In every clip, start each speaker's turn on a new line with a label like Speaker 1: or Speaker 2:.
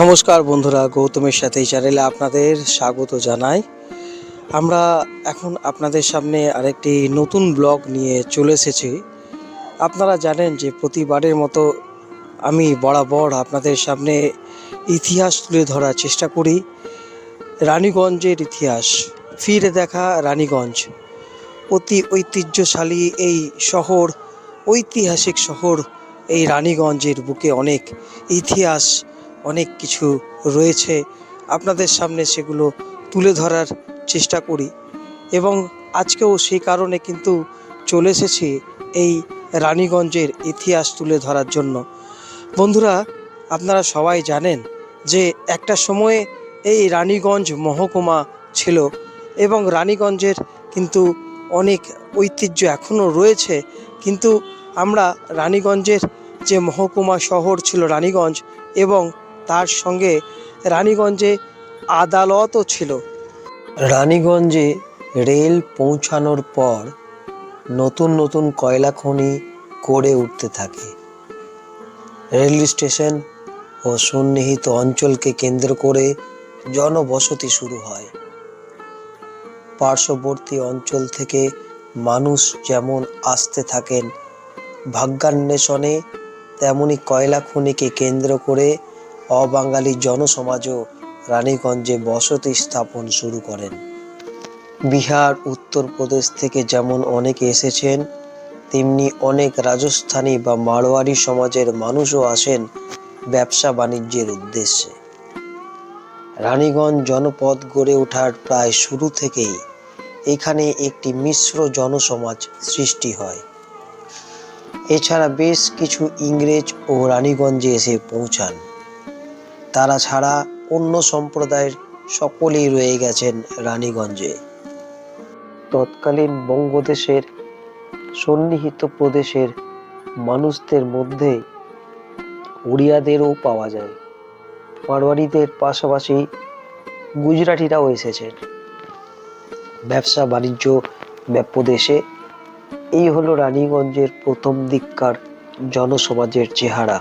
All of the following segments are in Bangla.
Speaker 1: নমস্কার বন্ধুরা, গৌতমের সাথে এই চ্যানেলে আপনাদের স্বাগত জানাই। আমরা এখন আপনাদের সামনে আরেকটি নতুন ব্লগ নিয়ে চলে এসেছি। আপনারা জানেন যে প্রতিবারের মতো আমি বরাবর আপনাদের সামনে ইতিহাস তুলে ধরার চেষ্টা করি। রানীগঞ্জের ইতিহাস, ফিরে দেখা রানীগঞ্জ। অতি ঐতিহ্যশালী এই শহর, ঐতিহাসিক শহর এই রানীগঞ্জের বুকে অনেক ইতিহাস অনেক কিছু রয়েছে। আপনাদের সামনে সেগুলো তুলে ধরার চেষ্টা করি। এবং আজকেও সেই কারণে কিন্তু চলে এসেছি এই রানীগঞ্জের ইতিহাস তুলে ধরার জন্য। বন্ধুরা, আপনারা সবাই জানেন যে একটা সময়ে এই রানীগঞ্জ মহকুমা ছিল এবং রানীগঞ্জের কিন্তু অনেক ঐতিহ্য এখনও রয়েছে। কিন্তু আমরা রানীগঞ্জের যে মহকুমা শহর ছিল রানীগঞ্জ এবং তার সঙ্গে রানীগঞ্জে আদালতও ছিল। রানীগঞ্জে রেল পৌঁছানোর পর নতুন নতুন কয়লা খনি গড়ে উঠতে থাকে। রেল স্টেশন ও সন্নিহিত অঞ্চলকে কেন্দ্র করে জনবসতি শুরু হয়। পার্শ্ববর্তী অঞ্চল থেকে মানুষ যেমন আসতে থাকেন, ভাগ্যান্বেষণে তেমনি কয়লা খনিকে কেন্দ্র করে অবাঙালি জনসমাজও রানীগঞ্জে বসতি স্থাপন শুরু করেন। বিহার, উত্তরপ্রদেশ থেকে যেমন অনেকে এসেছেন, তেমনি অনেক রাজস্থানী বা মারোয়ারি সমাজের মানুষও আসেন ব্যবসা বাণিজ্যের উদ্দেশ্যে। রানীগঞ্জ জনপদ গড়ে ওঠার প্রায় শুরু থেকেই এখানে একটি মিশ্র জনসমাজ সৃষ্টি হয়। এছাড়া বেশ কিছু ইংরেজ ও রানীগঞ্জে এসে পৌঁছান। তারা ছাড়া অন্য সম্প্রদায়ের সকলেই রয়ে গেছেন রানীগঞ্জে। তৎকালীন বঙ্গদেশের সন্নিহিত প্রদেশের মানুষদের মধ্যে উড়িয়াদেরও পাওয়া যায়। মারোয়ারিদের পাশাপাশি গুজরাটিরাও এসেছেন। ব্যবসা, বাণিজ্য ব্যাপদেশে এই হলো রানীগঞ্জের প্রথম দিককার জনসমাজের চেহারা।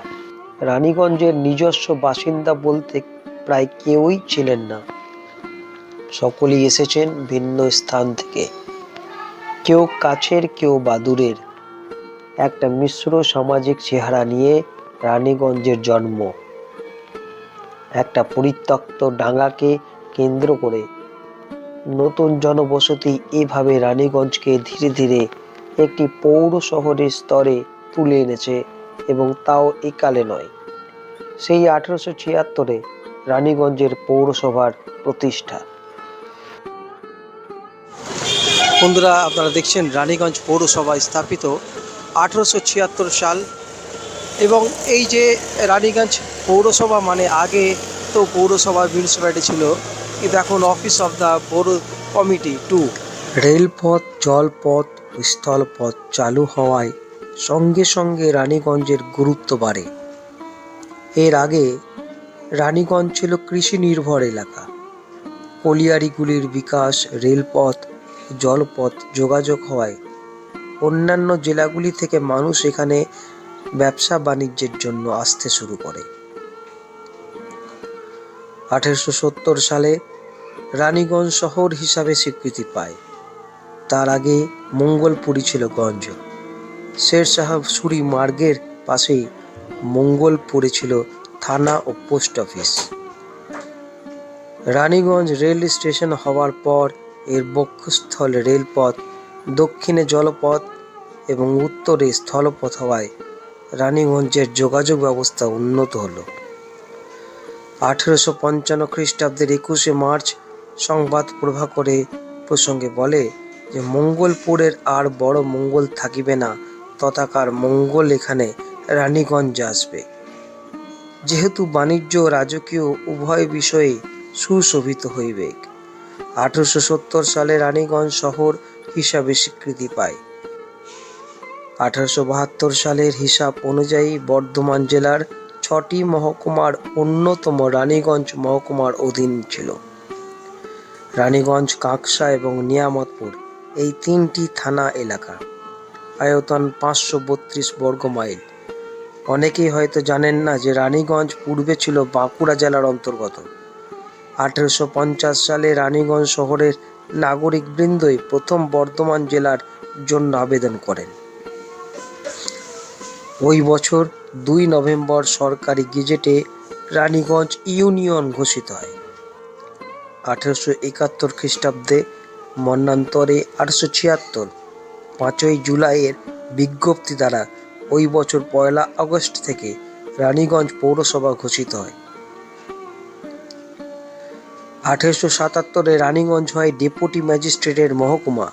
Speaker 1: রানীগঞ্জের নিজস্ব বাসিন্দা বলতে প্রায় কেউই ছিলেন না। সকলেই এসেছেন ভিন্ন স্থান থেকে। কেউ কাছের, কেউ বা দূরের একটা মিশ্র সামাজিক চেহারা নিয়ে রানীগঞ্জের জন্ম। একটা পরিত্যক্ত ডাঙ্গাকে কেন্দ্র করে নতুন জনবসতি এভাবে রানীগঞ্জকে ধীরে ধীরে একটি পৌর শহরের স্তরে তুলে এনেছে এবং তাও একালে নয়। সেই আঠেরোশো ছিয়াত্তরে রানীগঞ্জের পৌরসভার প্রতিষ্ঠা। বন্ধুরা, আপনারা দেখছেন রানীগঞ্জ পৌরসভা স্থাপিত আঠেরোশো ছিয়াত্তর সাল এবং এই যে রানীগঞ্জ পৌরসভা মানে আগে তো পৌরসভা মিউনিসিপ্যালিটি ছিল, কিন্তু এখন অফিস অফ দ্য পৌর কমিটি টু। রেলপথ, জলপথ, স্থলপথ চালু হওয়ায় সঙ্গে সঙ্গে রানীগঞ্জের গুরুত্ব বাড়ে। এর আগে রানীগঞ্জ ছিল কৃষি নির্ভর এলাকা। কলিয়ারিগুলির বিকাশ, রেলপথ, জলপথ যোগাযোগ হওয়ায় অন্যান্য জেলাগুলি থেকে মানুষ এখানে ব্যবসা বাণিজ্যের জন্য আসতে শুরু করে। আঠেরোশো সত্তর সালে রানীগঞ্জ শহর হিসাবে স্বীকৃতি পায়। তার আগে মঙ্গলপুরী ছিল গঞ্জ। শের সাহেব সুরি মার্গের পাশেই মঙ্গলপুরে ছিল থানা ও post office. Raniganj rail station হওয়ার পর এর বক্ষস্থল রেলপথ, দক্ষিণে জলপথ এবং উত্তরে স্থলপথ হওয়ায় রানীগঞ্জের যোগাযোগ ব্যবস্থা উন্নত হলো। আঠেরোশো পঞ্চান্ন খ্রিস্টাব্দের একুশে মার্চ সংবাদ প্রভাকরে প্রসঙ্গে বলে যে, মঙ্গলপুরের আর বড় মঙ্গল থাকিবে না তথাকার মঙ্গল এখানে রানীগঞ্জ আসবে। যেহেতু বাণিজ্য রাজকীয় উভয় বিষয়ে সুশোভিত হইবে। আঠারোশো সত্তর সালে রানীগঞ্জ শহর হিসাবে স্বীকৃতি পায়। আঠারোশো বাহাত্তর সালের হিসাব অনুযায়ী বর্ধমান জেলার ছটি মহকুমার অন্যতম রানীগঞ্জ মহকুমার অধীন ছিল। রানীগঞ্জ, কাঁকসা এবং নিয়ামতপুর এই তিনটি থানা এলাকা। আয়তন পাঁচশো বত্রিশ বর্গ মাইল। অনেকেই হয়তো জানেন না যে রানীগঞ্জ পূর্বে ছিল বাঁকুড়া জেলার অন্তর্গত। আঠেরোশো পঞ্চাশ সালে রানীগঞ্জ শহরের নাগরিকবৃন্দই প্রথম বর্ধমান জেলার জন্য আবেদন করেন। ওই বছর দুই নভেম্বর সরকারি গেজেটে রানীগঞ্জ ইউনিয়ন ঘোষিত হয়। আঠেরোশো একাত্তর খ্রিস্টাব্দে মন্নান্তরে আটশো ছিয়াত্তর পাঁচই জুলাইয়ের বিজ্ঞপ্তি দ্বারা ওই বছর পয়লা আগস্ট থেকে রানীগঞ্জ পৌরসভা ঘোষিত হয়। আঠেরোশো সাতাত্তরে রানীগঞ্জ হয় ডেপুটি ম্যাজিস্ট্রেটের মহকুমা।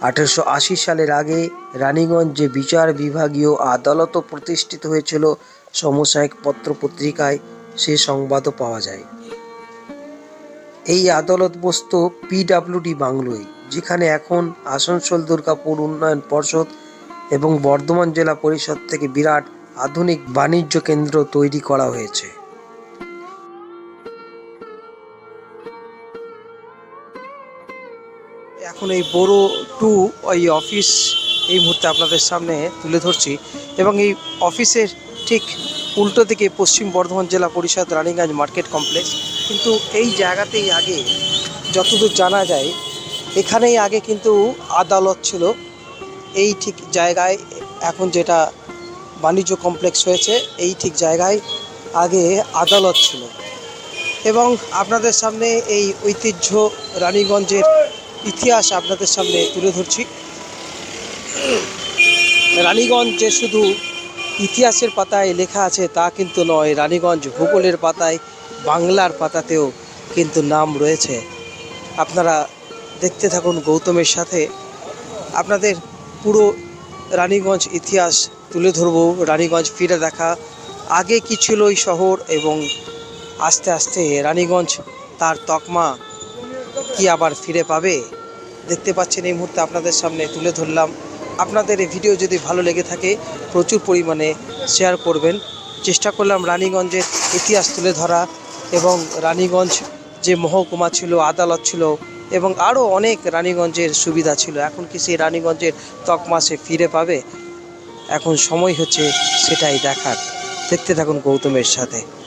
Speaker 1: আঠেরোশো আশি সালের আগে রানীগঞ্জে বিচার বিভাগীয় আদালতও প্রতিষ্ঠিত হয়েছিল। সমসাময়িক পত্র পত্রিকায় সে সংবাদও পাওয়া যায়। এই আদালত বসত পিডাব্লিউডি বাংলোয়। যেখানে এখন আসানসোল, দুর্গাপুর উন্নয়ন পর্ষদ এবং বর্ধমান জেলা পরিষদ থেকে বিরাট আধুনিক বাণিজ্য কেন্দ্র তৈরি করা হয়েছে। এখন এই বড় টু ওই অফিস এই মুহূর্তে আপনাদের সামনে তুলে ধরছি এবং এই অফিসের ঠিক উল্টো দিকে পশ্চিম বর্ধমান জেলা পরিষদ রানীগঞ্জ মার্কেট কমপ্লেক্স। কিন্তু এই জায়গাতেই আগে যতদূর জানা যায় এখানেই আগে কিন্তু আদালত ছিল। এই ঠিক জায়গায় এখন যেটা বাণিজ্য কমপ্লেক্স হয়েছে, এই ঠিক জায়গায় আগে আদালত ছিল। এবং আপনাদের সামনে এই ঐতিহ্য রানীগঞ্জের ইতিহাস আপনাদের সামনে তুলে ধরছি। রানীগঞ্জ যে শুধু ইতিহাসের পাতায় লেখা আছে তা কিন্তু নয়, রানীগঞ্জ ভূগোলের পাতায় বাংলার পাতাতেও কিন্তু নাম রয়েছে। আপনারা দেখতে থাকুন গৌতমের সাথে। আপনাদের পুরো রানীগঞ্জ ইতিহাস তুলে ধরবো, রানীগঞ্জ ফিরে দেখা। আগে কি ছিল এই শহর এবং আস্তে আস্তে রানীগঞ্জ তার তকমা কি আবার ফিরে পাবে? দেখতে পাচ্ছেন, এই মুহূর্তে আপনাদের সামনে তুলে ধরলাম। আপনাদের এই ভিডিও যদি ভালো লেগে থাকে, প্রচুর পরিমাণে শেয়ার করবেন। চেষ্টা করলাম রানীগঞ্জের ইতিহাস তুলে ধরা এবং রানীগঞ্জ যে মহকুমা ছিল, আদালত ছিল এবং আরও অনেক রানীগঞ্জের সুবিধা ছিল। এখন কি সেই রানীগঞ্জের তকমা সে ফিরে পাবে? এখন সময় হচ্ছে সেটাই দেখার। দেখতে থাকুন গৌতমের সাথে।